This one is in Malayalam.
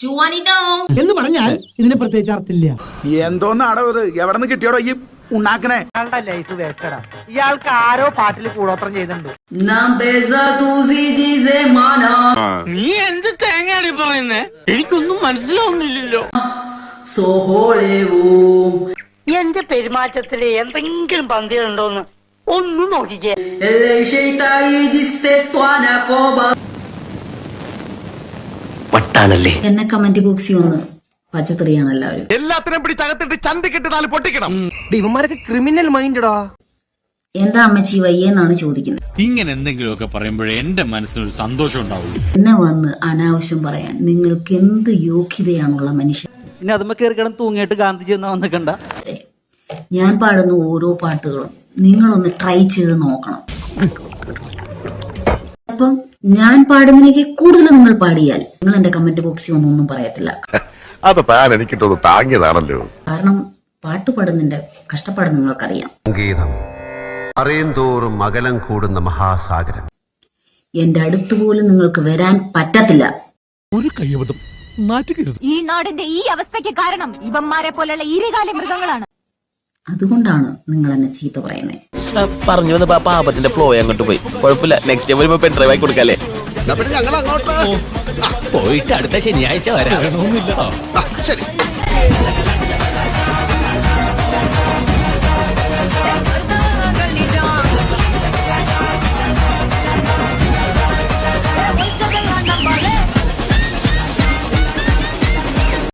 ചുവാനിടാം എന്ന് പറഞ്ഞാൽ ഇതിന് പ്രത്യേകിച്ച് അർത്ഥമില്ല. എന്തോന്ന് ഇത്. എവിടെ നിന്ന് കിട്ടിയോടോ ഈ ഉണ്ടാക്കണേ ഇയാളുടെ ലൈഫ് വേസ്റ്റഡാ ഇയാൾക്ക് ആരോ പാട്ടിൽ കൂടോത്രം ചെയ്തിട്ടുണ്ട്. നീ എന്ത് തേങ്ങയാണ് പറയുന്നേ? എനിക്കൊന്നും മനസ്സിലാവുന്നില്ലല്ലോ. soholevo എന്റെ പെരുമാറ്റത്തിൽ എന്തെങ്കിലും പന്തികളുണ്ടോന്ന് ഒന്നും നോക്കിക്കേ. വട്ടാണല്ലേ? എന്നെ കമന്റ് ബോക്സിൽ ഒന്ന് പച്ചത്തെറിയാണ് എല്ലാവരും. എല്ലാത്തിനും പിടിച്ചകത്തിട്ട് ചന്തിക്കിട്ട് നാല് പൊട്ടിക്കണം. ഇവന്മാരൊക്കെ ക്രിമിനൽ മൈൻഡടാ എന്താ അമ്മച്ചി വയ്യെന്നാണ് ചോദിക്കുന്നത്. ഇങ്ങനെ എന്തെങ്കിലുമൊക്കെ പറയുമ്പോഴേ എന്റെ മനസ്സിനൊരു സന്തോഷം ഉണ്ടാവുള്ളൂ. എന്നെ വന്ന് അനാവശ്യം പറയാൻ നിങ്ങൾക്ക് എന്ത് യോഗ്യതയാണുള്ള മനുഷ്യൻ? ഇനി അതുമ്മ കയറി കിടന്ന് തൂങ്ങിയിട്ട് ഗാന്ധിജി ഒന്നും വന്നിക്കണ്ട കണ്ട. ഞാൻ പാടുന്ന ഓരോ പാട്ടുകളും നിങ്ങളൊന്ന് ട്രൈ ചെയ്ത് നോക്കണം. അപ്പം ഞാൻ പാടുന്നതിനേക്ക് കൂടുതൽ നിങ്ങൾ പാടിയാൽ നിങ്ങൾ എന്റെ കമന്റ് ബോക്സിൽ ഒന്നും പറയത്തില്ല. അത് താൻ താങ്ങിയതാണല്ലോ. കാരണം പാട്ട് പാടുന്നതിന്റെ കഷ്ടപ്പാട് നിങ്ങൾക്കറിയാം. സംഗീതം അറിയും തോറും അകലം കൂടുന്ന മഹാസാഗരം. എന്റെ അടുത്ത് പോലും നിങ്ങൾക്ക് വരാൻ പറ്റത്തില്ല. ഈ നാടിന്റെ ഈ അവസ്ഥയ്ക്ക് കാരണം ഇവന്മാരെ പോലെയുള്ള ഇരുകാലി മൃഗങ്ങളാണ്. അതുകൊണ്ടാണ് നിങ്ങൾ എന്നെ ചീത്ത പറയുന്നത് പറഞ്ഞു വന്ന പാപത്തിന്റെ ഫ്ലോ അങ്ങോട്ട് പോയി. കുഴപ്പമില്ല. നെക്സ്റ്റ് വരുമ്പോ പെൻ ഡ്രൈവ് ആയി കൊടുക്കല്ലേ? പോയിട്ട് അടുത്ത ശനിയാഴ്ച വരാം. ശരി.